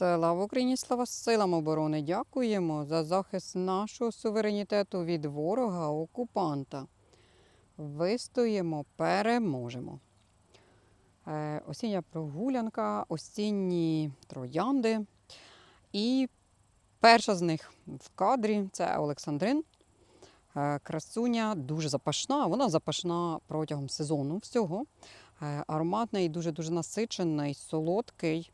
Слава Україні, слава силам оборони! Дякуємо за захист нашого суверенітету від ворога окупанта. Вистоїмо, переможемо. Е, Осіння прогулянка, осінні троянди. І перша з них в кадрі це Олександрин. Е, Красуня дуже запашна. Вона запашна протягом сезону всього. Е, Ароматний, дуже-дуже насичений, солодкий.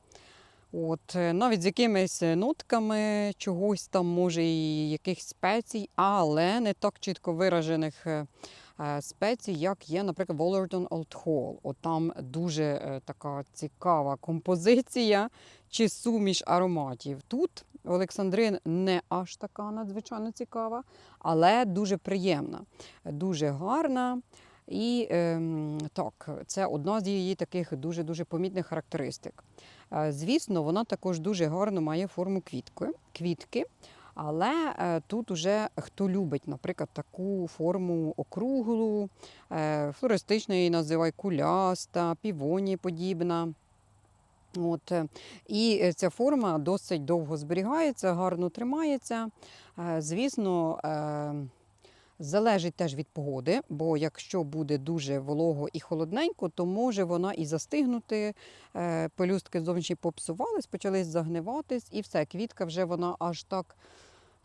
От, е, навіть з якимись е, нотками чогось там, може, і якихось спецій, але не так чітко виражених е, е, спецій, як є, наприклад, Wallerton Old Hall. От там дуже е, така цікава композиція чи суміш ароматів. Тут Олександрин не аж така надзвичайно цікава, але дуже приємна, дуже гарна. І ем, так, це одна з її таких дуже-дуже помітних характеристик. Е, Звісно, вона також дуже гарно має форму квітки, квітки. Але е, тут уже хто любить, наприклад, таку форму округлу, е, флористичну її називай куляста, півоні подібна. От, і ця форма досить довго зберігається, гарно тримається. Звісно, залежить теж від погоди, бо якщо буде дуже волого і холодненько, то може вона і застигнути, е, пелюстки зовнішні попсувались, почали загниватись, і все, квітка вже вона аж так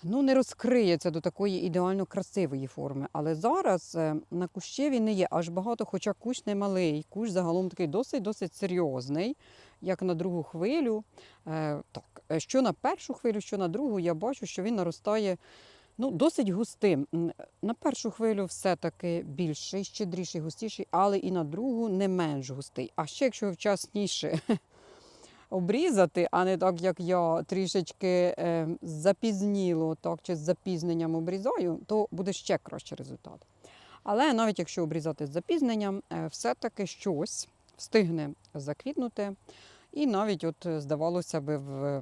ну, не розкриється до такої ідеально красивої форми. Але зараз е, на кущеві не є аж багато, хоча кущ не малий. Кущ загалом такий досить-досить серйозний, як на другу хвилю. Е, Так, що на першу хвилю, що на другу, я бачу, що він наростає ну, досить густим. На першу хвилю все-таки більший, щедріший, густіший, але і на другу не менш густий. А ще якщо вчасніше обрізати, а не так, як я трішечки е, запізніло, так, чи з запізненням обрізаю, то буде ще кращий результат. Але навіть якщо обрізати з запізненням, е, все-таки щось встигне заквітнути. І навіть, от, здавалося би, в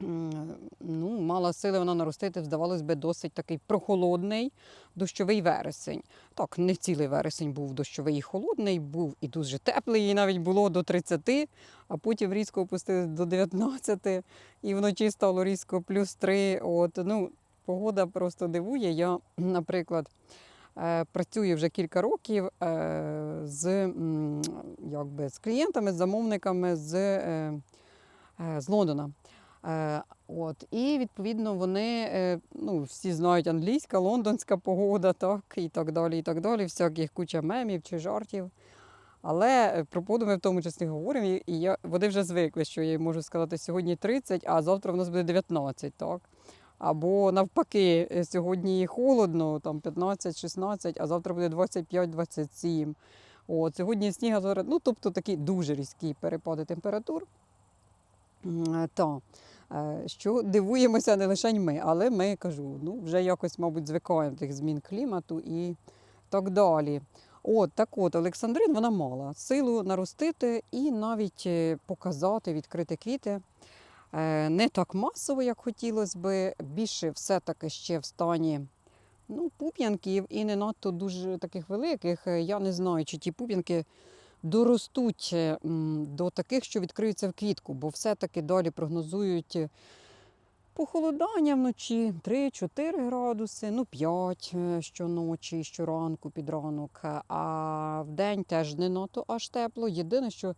ну, мала сили вона наростити, здавалось би, досить такий прохолодний дощовий вересень. Так, не цілий вересень був дощовий і холодний, був і дуже теплий, і навіть було до 30, а потім різко опустилось до 19, і вночі стало різко плюс 3. От, ну, погода просто дивує. Я, наприклад, е, працюю вже кілька років е, з, якби, з клієнтами, з замовниками з, е, з Лондона. Е, От, і відповідно вони е, ну, всі знають англійська, лондонська погода, так, і так далі, і так далі, всяких куча мемів чи жартів. Але е, про погоду ми в тому числі говоримо, і я, вони вже звикли, що я можу сказати сьогодні 30, а завтра в нас буде 19, так? Або навпаки, сьогодні холодно, там 15-16, а завтра буде 25-27. От, сьогодні сніг, а завтра, ну тобто такі дуже різкі перепади температур. Та, що дивуємося не лише ми, але ми кажу, ну вже якось, мабуть, звикаємо тих змін клімату і так далі. От так от Олександрин вона мала силу наростити і навіть е, показати, відкрити квіти. Е, Не так масово, як хотілося би, більше все-таки ще в стані ну, пуп'янків і не надто дуже таких великих. Е, Я не знаю, чи ті пуп'янки доростуть е, до таких, що відкриються в квітку, бо все-таки далі прогнозують е, похолодання вночі 3-4 градуси, ну 5 е, щоночі, щоранку під ранок. А в день теж не надто аж тепло. Єдине, що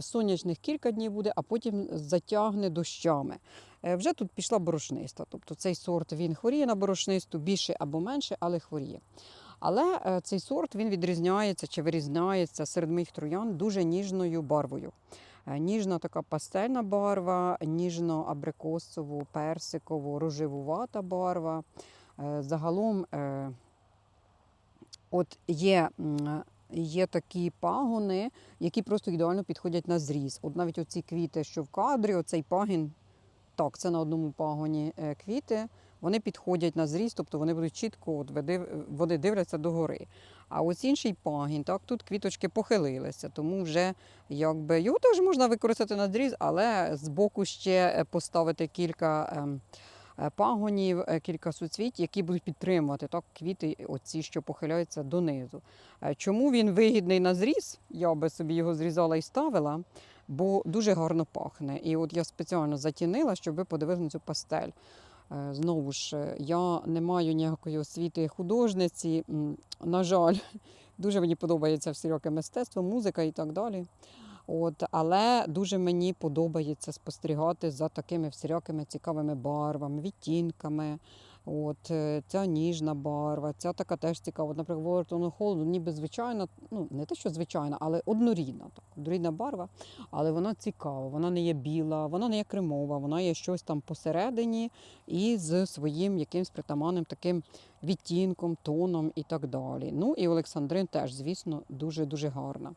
сонячних кілька днів буде, а потім затягне дощами. Вже тут пішла борошниста. Тобто цей сорт він хворіє на борошнисту більше або менше, але хворіє. Але е, цей сорт він відрізняється чи вирізняється серед моїх троян дуже ніжною барвою. Е, Ніжна така пастельна барва, ніжно-абрикосово, персиково, рожевувата барва. Е, Загалом от є, є такі пагони, які просто ідеально підходять на зріз. От навіть оці квіти, що в кадрі, оцей пагін, так, це на одному пагоні квіти, вони підходять на зріз, тобто вони будуть чітко, от вони дивляться догори. А ось інший пагін, так, тут квіточки похилилися, тому вже якби його теж можна використати на зріз, але збоку ще е, поставити кілька ем, е, пагонів, е, кілька суцвіть, які будуть підтримувати так, квіти, оці, що похиляються донизу. Чому він вигідний на зріз? Я би собі його зрізала і ставила. бо дуже гарно пахне. І от я спеціально затінила, щоб ви подивилися на цю пастель. Е, Знову ж, е, я не маю ніякої освіти художниці. На жаль, дуже мені подобається всіляке мистецтво, музика і так далі. От, але дуже мені подобається спостерігати за такими всілякими цікавими барвами, відтінками. От, е, ця ніжна барва, ця така теж цікава. Наприклад, Waterton Hall, ніби звичайна, ну не те, що звичайна, але однорідна. Так, однорідна барва, але вона цікава, вона не є біла, вона не є кремова, вона є щось там посередині і з своїм якимсь притаманним таким відтінком, тоном і так далі. Ну і Олександрин теж, звісно, дуже-дуже гарна.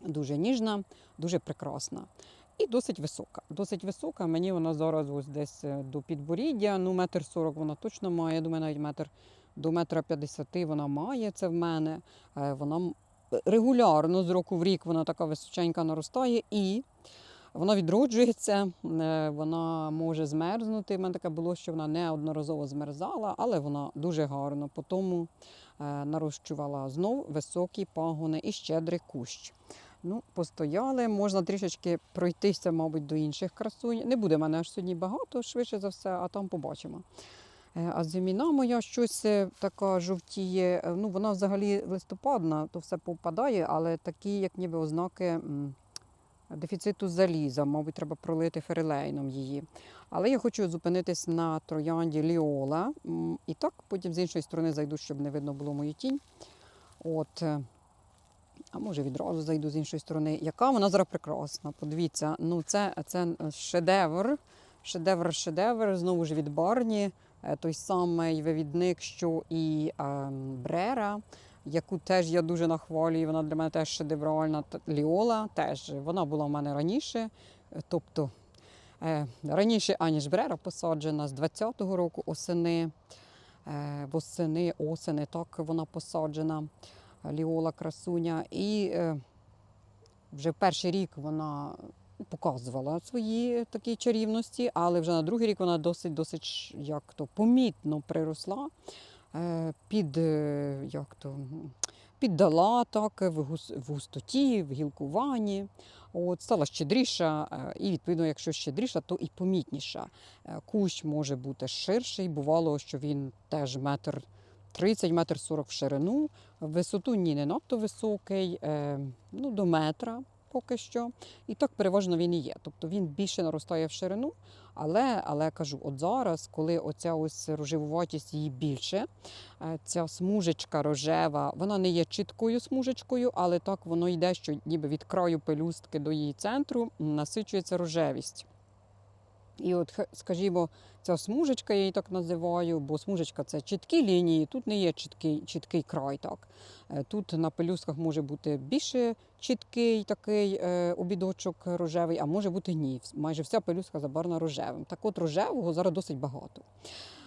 Дуже ніжна, дуже прекрасна. І досить висока. Досить висока. Мені вона зараз ось десь е, до підборіддя. Ну, метр сорок вона точно має. Я думаю, навіть метр до метра п'ятдесяти вона має це в мене. Е, Вона регулярно з року в рік вона така височенька наростає і вона відроджується, е, вона може змерзнути. У мене таке було, що вона неодноразово змерзала, але вона дуже гарно. По тому нарощувала знов високі пагони і щедрий кущ. Ну, постояли, можна трішечки пройтися, мабуть, до інших красунь. Не буде мене аж сьогодні багато, швидше за все, а там побачимо. Е, А зиміна моя щось е, така жовтіє. Е, Ну, вона взагалі листопадна, то все попадає, але такі, як ніби ознаки дефіциту заліза, мабуть, треба пролити ферелейном її. Але я хочу зупинитись на троянді Ліола. І так, потім з іншої сторони зайду, щоб не видно було мою тінь. От. Е, а може відразу зайду з іншої сторони. Яка вона зараз прекрасна. Подивіться, ну це, це шедевр. Шедевр, шедевр, знову ж від Барні, е, той самий вивідник, що і е, Брера, яку теж я дуже нахвалюю. Вона для мене теж шедевральна. Ліола теж вона була в мене раніше. е, Тобто е, раніше, аніж Брера посаджена з 20-го року осени, е, восени, осени, так вона посаджена. Ліола красуня. І е, вже перший рік вона показувала свої такі чарівності, але вже на другий рік вона досить досить як то помітно приросла, е, під, е, як то, піддала так в, густоті, в гілкуванні. От, стала щедріша, і відповідно, якщо щедріша, то і помітніша. Кущ може бути ширший. Бувало, що він теж метр 30, метр 40 в ширину. Висоту ні, не надто високий, е, ну, до метра поки що. І так переважно він і є. Тобто він більше наростає в ширину, але, але кажу, от зараз, коли оця ось рожевуватість її більше, е, ця смужечка рожева, вона не є чіткою смужечкою, але так воно йде, що ніби від краю пелюстки до її центру насичується рожевість. І от, скажімо, ця смужечка, я її так називаю, бо смужечка це чіткі лінії, тут не є чіткий, чіткий край. Так. Е, Тут на пелюстках може бути більше чіткий такий е, обідочок рожевий, а може бути ні. Майже вся пелюстка забарна рожевим. Так от рожевого зараз досить багато.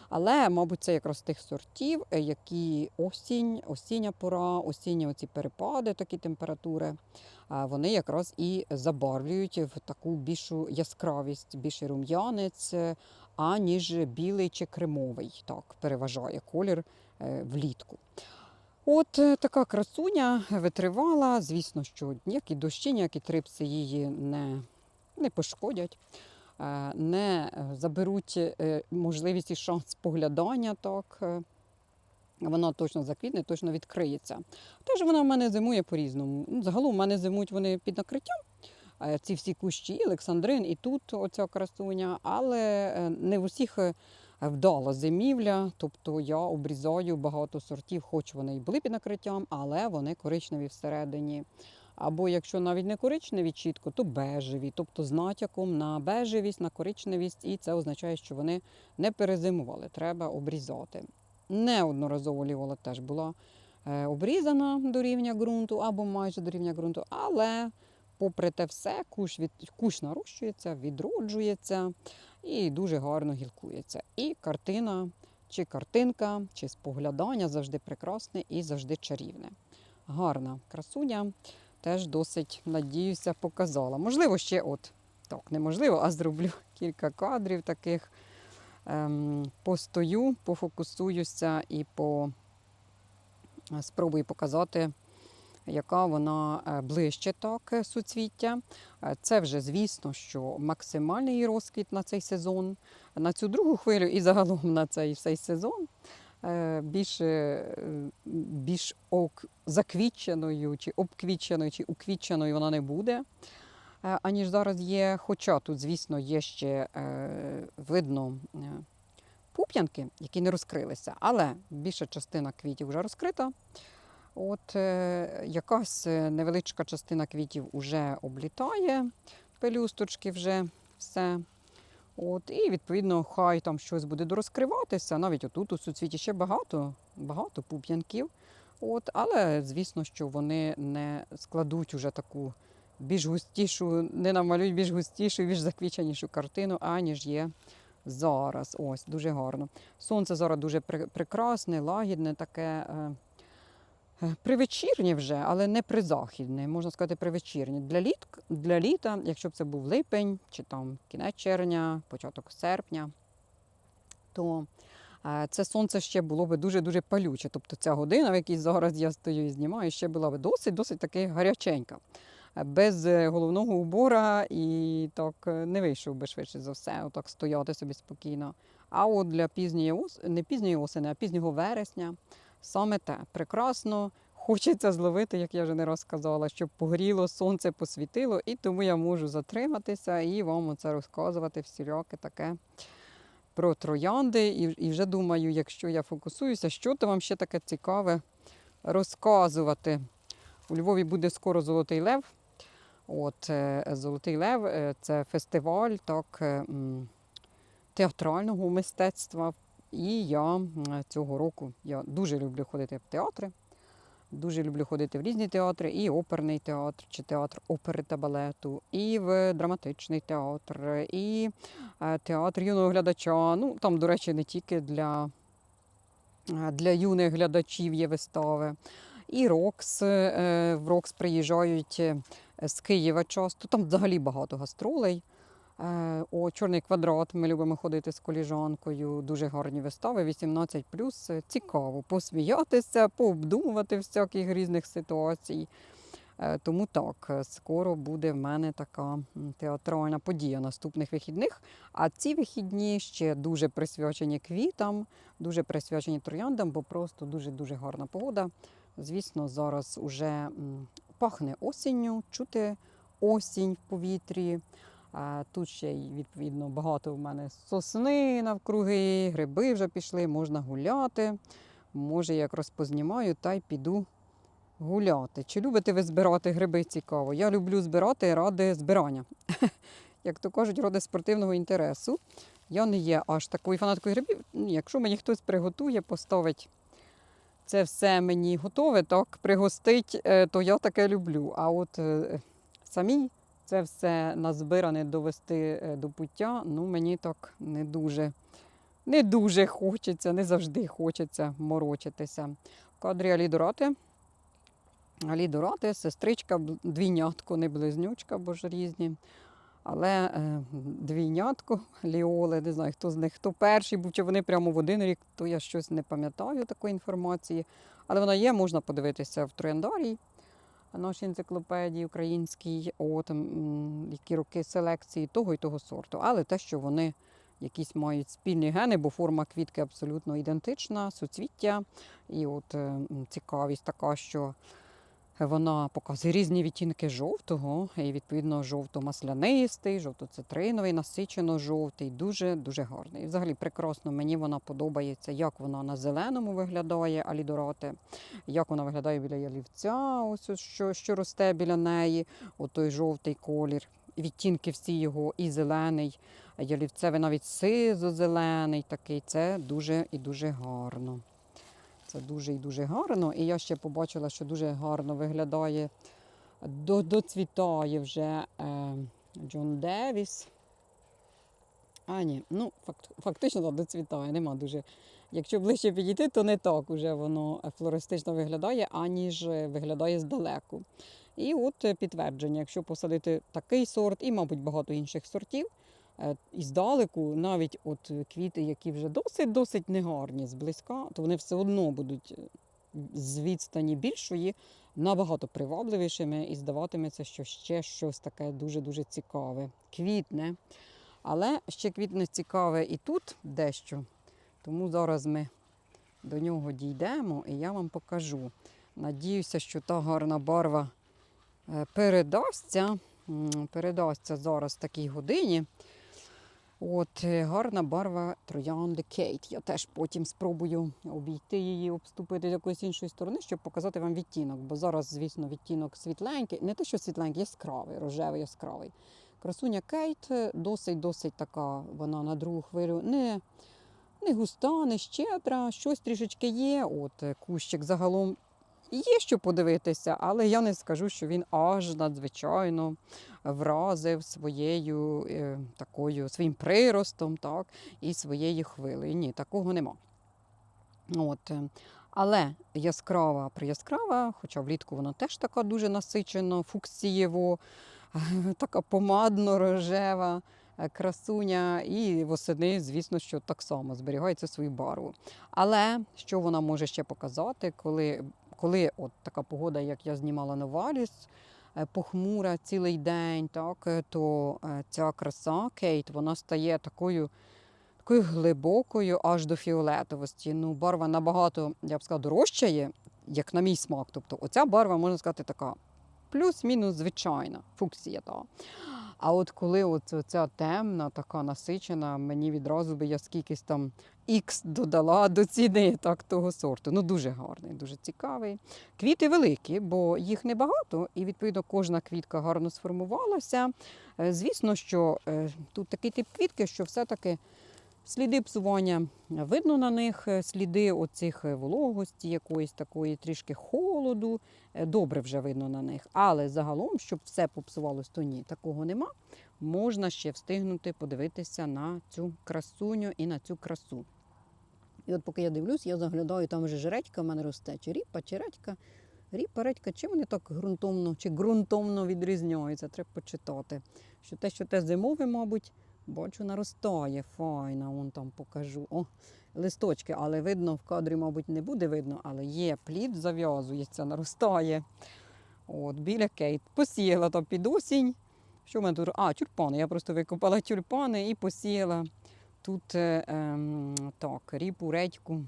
Але, мабуть, це якраз тих сортів, е, які осінь, осіння пора, осінні оці перепади, такі температури, вони якраз і забарвлюють в таку більшу яскравість, більший рум'янець, е, аніж білий чи кремовий. Так, переважає колір е, влітку. От така красуня витривала. Звісно, що ніякі дощі, ніякі трипси її не, не пошкодять, не е, заберуть е, можливість і шанс поглядання. Так. е, Вона точно заквітне, точно відкриється. Теж вона в мене зимує по-різному. Ну, Загалом в мене зимують вони під накриттям. е, Ці всі кущі, Олександрин, і тут оця красуня, але е, не в усіх е, вдала зимівля. Тобто я обрізаю багато сортів, хоч вони і були під накриттям, але вони коричневі всередині. Або якщо навіть не коричневі чітко, то бежеві, тобто з натяком на бежевість, на коричневість, і це означає, що вони не перезимували, треба обрізати. Неодноразово лівола теж була е, обрізана до рівня ґрунту або майже до рівня ґрунту, але попри те все, кущ, від, кущ нарощується, відроджується і дуже гарно гілкується. І картина, чи картинка, чи споглядання завжди прекрасне і завжди чарівне. Гарна красуня теж досить, надіюся, показала. Можливо, ще от так, неможливо, а зроблю кілька кадрів таких. Ем, постою, пофокусуюся і по... спробую показати яка вона е, ближче так е, суцвіття. Е, Це вже звісно, що максимальний розквіт на цей сезон, на цю другу хвилю і загалом на цей цей сезон. Е, Більш, е, більш ок- заквітченою, чи обквітченою, чи уквітченою вона не буде, е, аніж зараз є. Хоча тут, звісно, є ще видно пуп'янки, які не розкрилися, але більша частина квітів вже розкрита. От якась невеличка частина квітів вже облітає, пелюсточки вже все. От, і відповідно, хай там щось буде дорозкриватися. Навіть отут у суцвіті ще багато, багато пуп'янків. От, але звісно, що вони не складуть уже таку більш густішу, не намалюють більш густішу, більш заквіченішу картину, аніж є зараз. Ось дуже гарно. Сонце зараз дуже прекрасне, лагідне, таке. Е, е, вже, але не призахідне, можна сказати, привечірнє. Для, літ, для літа, якщо б це був липень, чи там кінець червня, початок серпня, то е, це сонце ще було би дуже-дуже палюче. Тобто ця година, в якій зараз я стою і знімаю, ще була би досить-досить таки гаряченька. Е, Без головного убора і так не вийшов би швидше за все, отак стояти собі спокійно. А от для пізньої ос... не пізньої осені, а пізнього вересня саме те прекрасно. Хочеться зловити, як я вже не раз сказала, щоб погріло, сонце посвітило, і тому я можу затриматися і вам оце розказувати всіляке таке про троянди. І, вже думаю, якщо я фокусуюся, що то вам ще таке цікаве розказувати. У Львові буде скоро Золотий Лев. От е, Золотий Лев е, це фестиваль так, е, театрального мистецтва. І я цього року я дуже люблю ходити в театри. Дуже люблю ходити в різні театри, і оперний театр, чи театр опери та балету, і в драматичний театр, і е, театр юного глядача. Ну, там, до речі, не тільки для, е, для юних глядачів є вистави. І Рокс, е, в Рокс приїжджають з Києва часто. Там взагалі багато гастролей. Е, О, чорний квадрат. Ми любимо ходити з коліжанкою. Дуже гарні вистави. 18 Цікаво посміятися, пообдумувати всяких різних ситуацій. Е, Тому так, е, скоро буде в мене така театральна подія наступних вихідних. А ці вихідні ще дуже присвячені квітам, дуже присвячені трояндам, бо просто дуже-дуже гарна погода. Звісно, зараз уже пахне осінню, чути осінь в повітрі. А тут ще й відповідно багато в мене сосни навкруги, гриби вже пішли, можна гуляти. Може, як розпознімаю, та й піду гуляти. Чи любите ви збирати гриби цікаво? Я люблю збирати ради збирання. Як то кажуть, ради спортивного інтересу. Я не є аж такою фанаткою грибів. Ну, Якщо мені хтось приготує, поставить це все мені готове, так, пригостить, е, то я таке люблю. А от е, самій це все назбиране довести е, до пуття, ну мені так не дуже, не дуже хочеться, не завжди хочеться морочитися. В кадрі Алідорати. Алідорати, сестричка, двійнятко, не близнючка, бо ж різні. Але е, двійнятко, ліоли, не знаю, хто з них, хто перший був, чи вони прямо в один рік, то я щось не пам'ятаю такої інформації. Але вона є, можна подивитися в трояндарій нашій енциклопедії українській, от, які роки селекції того і того сорту. Але те, що вони якісь мають спільні гени, бо форма квітки абсолютно ідентична, суцвіття. І от цікавість така, що вона показує різні відтінки жовтого, і відповідно жовто-маслянистий, жовто-цитриновий, насичено жовтий, дуже дуже гарний. І взагалі прекрасно мені вона подобається, як вона на зеленому виглядає, алідорати, як вона виглядає біля ялівця, ось що, що росте біля неї, от той жовтий колір. Відтінки всі його і зелений, ялівцевий навіть сизо-зелений такий. Це дуже і дуже гарно. Це дуже і дуже гарно. І я ще побачила, що дуже гарно виглядає, доцвітає вже е, Джон Девіс. А, ні, ну факт, фактично доцвітає, нема дуже. Якщо ближче підійти, то не так уже воно флористично виглядає, аніж виглядає здалеку. І от е, підтвердження, якщо посадити такий сорт і, мабуть, багато інших сортів, е, і здалеку, навіть от квіти, які вже досить-досить негарні зблизька, то вони все одно будуть е, з відстані більшої набагато привабливішими і здаватиметься, що ще щось таке дуже-дуже цікаве. Квітне. Але ще квітне цікаве і тут дещо. Тому зараз ми до нього дійдемо і я вам покажу. Надіюся, що та гарна барва е, передасться. Передасться зараз в такій годині. От е, гарна барва троянди Кейт. Я теж потім спробую обійти її, обступити з якоїсь іншої сторони, щоб показати вам відтінок. Бо зараз, звісно, відтінок світленький. Не те, що світленький, яскравий, рожевий яскравий. Красуня Кейт е, досить-досить така, вона на другу хвилю не, не густа, не щедра, щось трішечки є. От е, кущик загалом є що подивитися, але я не скажу, що він аж надзвичайно вразив своєю е, такою своїм приростом, так, і своєю хвилею. Ні, такого нема. От. е, Але яскрава прияскрава, хоча влітку вона теж така дуже насичена, фуксієво, така помадно-рожева е, красуня, і восени, звісно, що так само зберігається свою барву. Але що вона може ще показати, коли, коли от така погода, як я знімала на Валіс, е, похмура цілий день, так, е, то е, ця краса Кейт вона стає такою, такою глибокою аж до фіолетовості. Ну, барва набагато, я б сказала, дорожчає, як на мій смак. Тобто оця барва, можна сказати, така плюс-мінус звичайна, фуксія. Та. А от коли от ця темна, така насичена, мені відразу би я скількись там ікс додала до ціни так, того сорту. Ну, дуже гарний, дуже цікавий. Квіти великі, бо їх небагато, і відповідно кожна квітка гарно сформувалася. Е, Звісно, що е, тут такий тип квітки, що все-таки сліди псування видно на них, е, сліди оцих вологості, якоїсь такої трішки холоду. Добре вже видно на них. Але загалом, щоб все попсувалось, то ні, такого нема. Можна ще встигнути подивитися на цю красуню і на цю красу. І от поки я дивлюсь, я заглядаю, там вже ж в мене росте, чи ріпа, чи редька. Ріпа, редька, чим вони так ґрунтовно чи ґрунтовно відрізняються, треба почитати. Що те, що те зимове, мабуть, бачу, наростає. Файна, вон там покажу. О, листочки, але видно, в кадрі, мабуть, не буде видно, але є плід, зав'язується, наростає. От, біля кейт. Посіяла там під осінь. Що в мене тут? А, тюльпани. Я просто викопала тюльпани і посіяла тут е, ем, так, ріпу, редьку.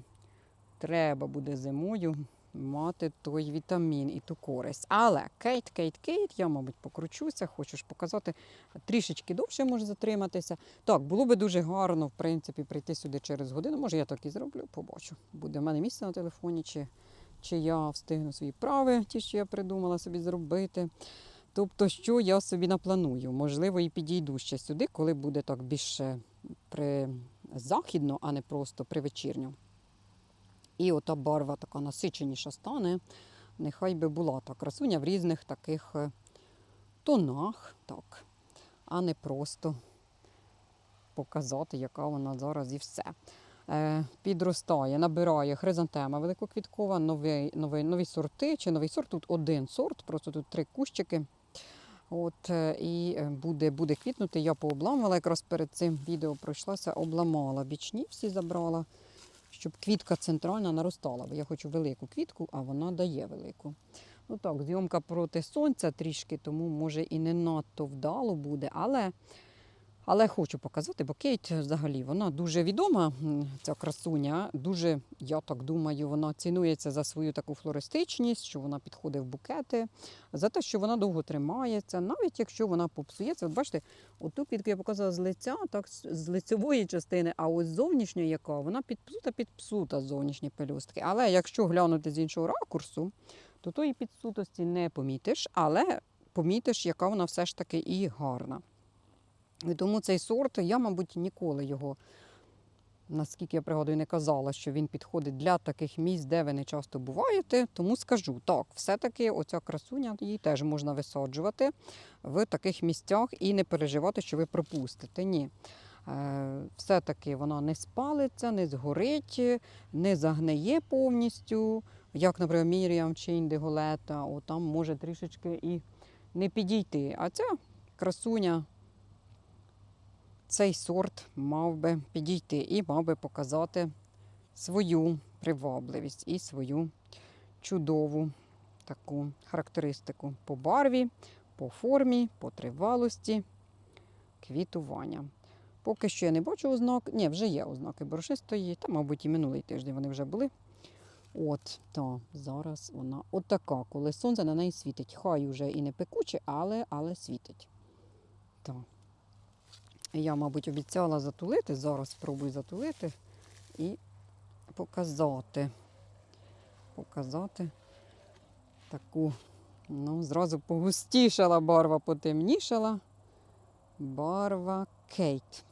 Треба буде зимою мати той вітамін і ту користь. Але кейт, кейт, кейт, я, мабуть, покручуся, хочу ж показати, трішечки довше може затриматися. Так, було би дуже гарно, в принципі, прийти сюди через годину. Може, я так і зроблю, побачу. Буде в мене місце на телефоні, чи, чи я встигну свої прави, ті, що я придумала собі зробити. Тобто, що я собі напланую? Можливо, і підійду ще сюди, коли буде так більше при західно, а не просто при вечірню. І ота барва така насиченіша стане. Нехай би була та красуня в різних таких е, тонах, так, а не просто показати, яка вона зараз і все. Е, підростає, набирає хризантема великоквіткова, нові, нові, нові сорти, чи новий сорт, тут один сорт, просто тут три кущики. От, е, і е, буде, буде квітнути. Я пообламувала якраз перед цим відео пройшлася, обламала бічні, всі забрала, щоб квітка центральна наростала. Бо я хочу велику квітку, а вона дає велику. Ну так, зйомка проти сонця трішки, тому може і не надто вдало буде, але, але хочу показати, бо Кейт взагалі вона дуже відома, ця красуня. Дуже, я так думаю, вона цінується за свою таку флористичність, що вона підходить в букети, за те, що вона довго тримається, навіть якщо вона попсується. От бачите, оту квітку я показала з лиця, так з- лицевої частини, а ось зовнішньої яка, вона підпсута, підпсута зовнішні пелюстки. Але якщо глянути з іншого ракурсу, то тої підсутості не помітиш, але помітиш, яка вона все ж таки і гарна. І тому цей сорт, я, мабуть, ніколи його, наскільки я пригадую, не казала, що він підходить для таких місць, де ви не часто буваєте. Тому скажу, так, все-таки оця красуня, її теж можна висаджувати в таких місцях і не переживати, що ви пропустите. Ні. Е, Все-таки вона не спалиться, не згорить, не загниє повністю, як, наприклад, Міріам чи індиголета, там може трішечки і не підійти. А ця красуня, цей сорт мав би підійти і мав би показати свою привабливість і свою чудову таку характеристику по барві, по формі, по тривалості квітування. Поки що я не бачу ознак. Ні, вже є ознаки борошистої, та, мабуть, і минулий тиждень вони вже були. От, то зараз вона отака, коли сонце на неї світить. Хай уже і не пекуче, але, але світить. Так. Я, мабуть, обіцяла затулити. Зараз спробую затулити і показати. Показати таку, ну, зразу погустішала барва, потемнішала. Барва Кейт.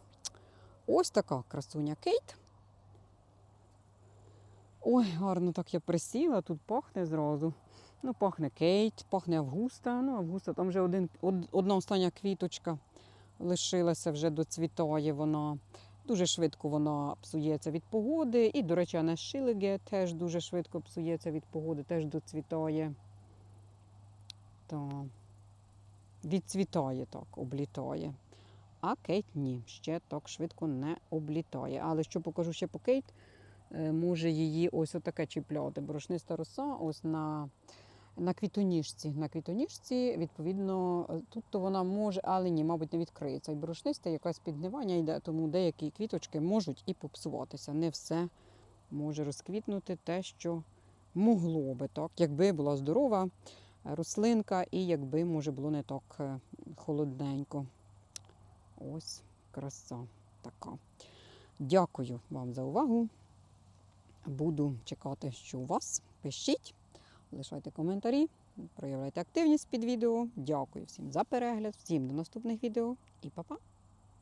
Ось така красуня Кейт. Ой, гарно так я присіла, тут пахне зразу. Ну, пахне Кейт, пахне Августа. Ну, Августа, там вже один, од- одна остання квіточка лишилася, вже доцвітає вона. Дуже швидко вона псується від погоди. І, до речі, Анес Шилеге теж дуже швидко псується від погоди, теж доцвітає. Та відцвітає так, облітає. А Кейт ні, ще так швидко не облітає. Але що покажу ще по Кейт, е, може її ось отаке чіпляти. Борошниста роса ось на, на квітоніжці. На квітоніжці, відповідно, е, тут то вона може, але ні, мабуть, не відкриється. І борошниста якась підгнивання йде, тому деякі квіточки можуть і попсуватися. Не все може розквітнути те, що могло би, так, якби була здорова рослинка, і якби, може, було не так е, холодненько. Ось краса така. Дякую вам за увагу. Буду чекати, що у вас. Пишіть, лишайте коментарі, проявляйте активність під відео. Дякую всім за перегляд, всім до наступних відео і па-па!